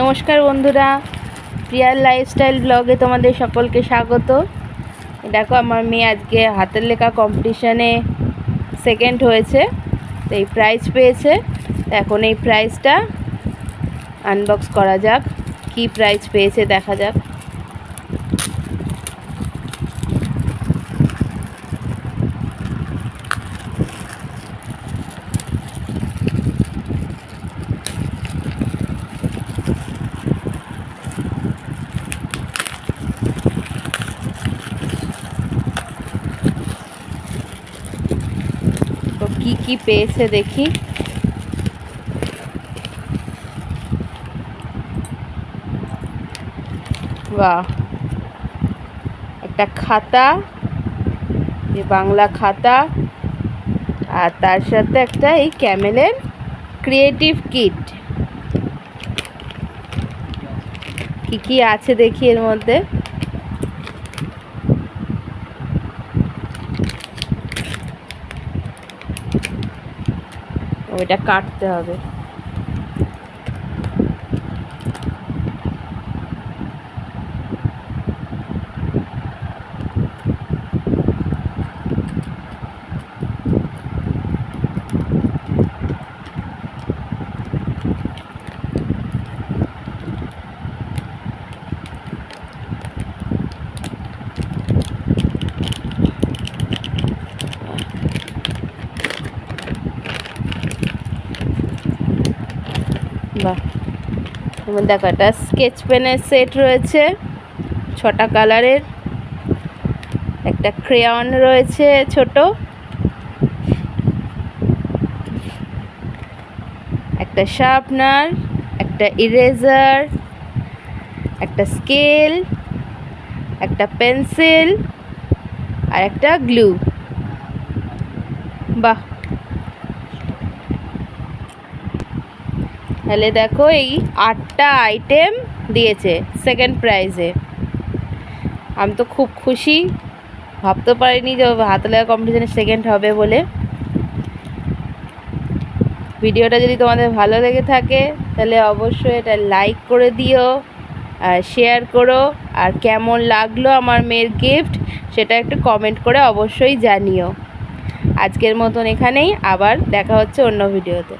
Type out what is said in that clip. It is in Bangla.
নমস্কার বন্ধুরা, প্রিয়ার লাইফস্টাইল ব্লগে তোমাদের সকলকে স্বাগত। দেখো, আমার মেয়ে আজকে হাতের লেখা কম্পিটিশানে সেকেন্ড হয়েছে, তো এই প্রাইজ পেয়েছে। এখন এই প্রাইজটা আনবক্স করা যাক, কি প্রাইজ পেয়েছে দেখা যাক। কি কি পেয়েছে দেখি। বাহ। একটা খাতা যে বাংলা খাতা, আর তার সাথে একটা এই ক্যামেলের ক্রিয়েটিভ কিট। কি কি আছে দেখি এর মধ্যে। ওইটা কাটতে হবে। বাহ। দেখো, একটা স্কেচ পেনের সেট রয়েছে, ছটা কালারের একটা ক্রেয়ন রয়েছে ছোট, একটা শার্পনার একটা ইরেজার একটা স্কেল একটা পেন্সিল আর একটা গ্লু বাহ। তাহলে দেখো এই আটটা আইটেম দিয়েছে সেকেন্ড প্রাইজে আমি তো খুব খুশি, ভাবতে পারিনি যে হাতে লেখা কম্পিটিশানে সেকেন্ড হবে বলে। ভিডিওটা যদি তোমাদের ভালো লেগে থাকে, তাহলে অবশ্যই এটা লাইক করে দিও আর শেয়ার করো। আর কেমন লাগল আমার মেয়ের গিফট সেটা একটু কমেন্ট করে অবশ্যই জানিও। আজকের মতন এখানেই, আবার দেখা হচ্ছে অন্য ভিডিওতে